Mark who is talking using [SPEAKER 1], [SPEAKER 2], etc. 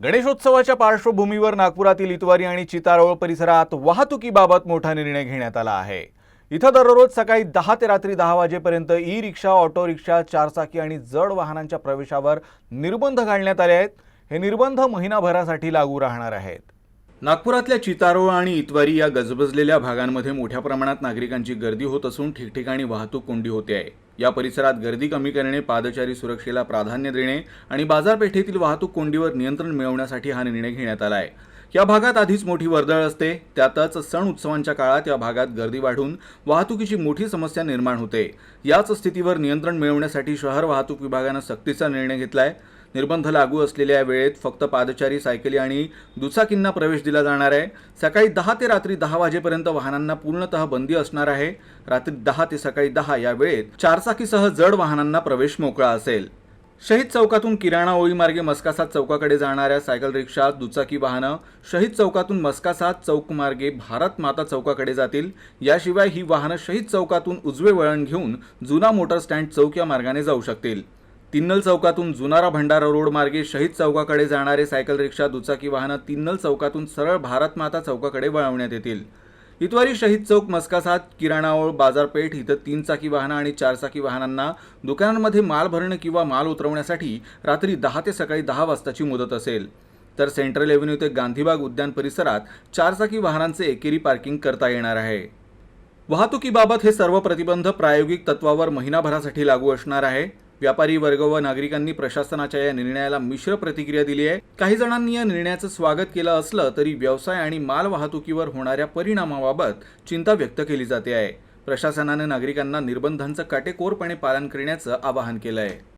[SPEAKER 1] गणेशोत्सवाच्या पार्श्वभूमीवर नागपुरातील इतवारी आणि चितारोळ परिसरात वाहतुकीबाबत मोठा निर्णय घेण्यात आला आहे. इथं दररोज सकाळी दहा ते रात्री दहा वाजेपर्यंत ई रिक्षा ऑटो रिक्षा चारचाकी आणि जड वाहनांच्या प्रवेशावर निर्बंध घालण्यात आले आहेत. हे निर्बंध महिनाभरासाठी लागू राहणार आहेत. नागपुरातल्या चितारोळ आणि इतवारी या गजबजलेल्या भागांमध्ये मोठ्या प्रमाणात नागरिकांची गर्दी होत असून ठिकठिकाणी वाहतूक कोंडी होते आहे. या परिसरात गर्दी कमी करणे पादचारी सुरक्षेला प्राधान्य देणे आणि बाजारपेठेतील वाहतूक कोंडीवर नियंत्रण मिळवण्यासाठी हा निर्णय घेण्यात आला आहे. या भागात आधीच मोठी वर्दळ असते. त्यातच सण उत्सवांच्या काळात या भागात गर्दी वाढून वाहतुकीची मोठी समस्या निर्माण होते. याच स्थितीवर नियंत्रण मिळवण्यासाठी शहर वाहतूक विभागानं सक्तीचा निर्णय घेतला आहे निर्बंध लागू असलेल्या वेळेत फक्त पादचारी सायकली आणि दुचाकींना प्रवेश दिला जाणार आहे. सकाळी दहा ते रात्री दहा वाजेपर्यंत वाहनांना पूर्णतः बंदी असणार आहे. रात्री दहा ते सकाळी दहा या वेळेत चारचाकीसह जड वाहनांना प्रवेश मोकळा असेल. शहीद चौकातून किराणा ओळीमार्गे मस्कासात चौकाकडे जाणाऱ्या सायकल रिक्षा दुचाकी वाहनं शहीद चौकातून मस्कासात चौकमार्गे भारत माता चौकाकडे जातील. याशिवाय ही वाहनं शहीद चौकातून उजवे वळण घेऊन जुना मोटर स्टँड चौक या मार्गाने जाऊ शकतील. तिन्नल चौकातून जुनारा भंडारा रोड मार्गे शहीद चौकाकडे जाणारे सायकल रिक्षा दुचाकी वाहनं तिन्नल चौकातून सरळ भारतमाता चौकाकडे वळवण्यात येतील. इतवारी शहीद चौक मस्कासात किराणाओळ बाजारपेठ इथं तीन चाकी वाहनं आणि चारचाकी वाहनांना दुकानांमध्ये माल भरणं किंवा माल उतरवण्यासाठी रात्री दहा ते सकाळी दहा वाजताची मुदत असेल. तर सेंट्रल एव्हेन्यू ते गांधीबाग उद्यान परिसरात चारचाकी वाहनांचे एकेरी पार्किंग करता येणार आहे. वाहतुकीबाबत हे सर्व प्रतिबंध प्रायोगिक तत्वावर महिनाभरासाठी लागू असणार आहे. व्यापारी वर्ग व नागरिकांनी प्रशासनाच्या या निर्णयाला मिश्र प्रतिक्रिया दिली आहे. काही जणांनी या निर्णयाचं स्वागत केलं असलं तरी व्यवसाय आणि माल वाहतुकीवर होणाऱ्या परिणामाबाबत चिंता व्यक्त केली जाते आहे. प्रशासनानं नागरिकांना निर्बंधांचं काटेकोरपणे पालन करण्याचं आवाहन केलं आहे